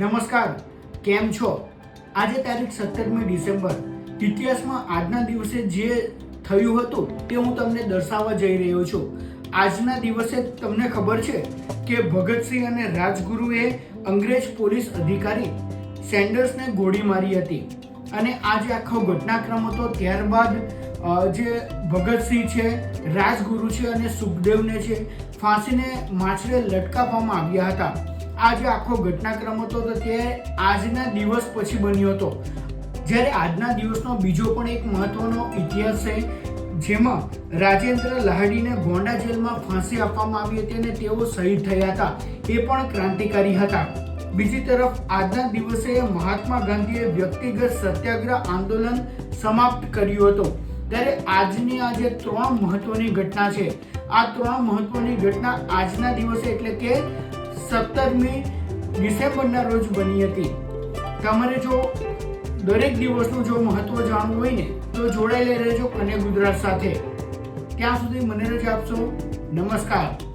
નમસ્કાર, કેમ છો? આજે તારીખ સત્તરમી ડિસેમ્બર. ઇતિહાસમાં આજના દિવસે જે થયું હતું તે હું તમને દર્શાવવા જઈ રહ્યો છું. આજના દિવસે તમને ખબર છે કે ભગતસિંહ અને રાજગુરુએ અંગ્રેજ પોલીસ અધિકારી સેન્ડર્સને ગોળી મારી હતી. અને આ જે આખો ઘટનાક્રમ હતો. ત્યારબાદ જે ભગતસિંહ છે, રાજગુરુ છે અને સુખદેવને છે, ફાંસીને માછરે લટકાવવામાં આવ્યા હતા. આ જે આખો ઘટનાક્રમ હતો તો તે આજના દિવસ પછી બન્યો હતો. જ્યારે આજના દિવસનો બીજો પણ એક મહત્વનો ઇતિહાસ છે, જેમાં રાજેન્દ્ર લહાડીને ગોંડા જેલમાં ફાંસી આપવામાં આવી હતી અને તેઓ શહીદ થયા હતા. એ પણ ક્રાંતિકારી હતા. બીજી તરફ, આજના દિવસે મહાત્મા ગાંધીએ વ્યક્તિગત સત્યાગ્રહ આંદોલન સમાપ્ત કર્યું હતું. ત્યારે આજની આ જે ત્રણ મહત્વની ઘટના છે, આ ત્રણ મહત્વની ઘટના આજના દિવસે એટલે કે સત્તરમી ડિસેમ્બરના રોજ બની હતી. તમારે જો દરેક દિવસનું જો મહત્વ જાણવું હોય ને, તો જોડાયેલા રહેજો અને ગુજરાત સાથે. ત્યાં સુધી મને રજા આપશો. નમસ્કાર.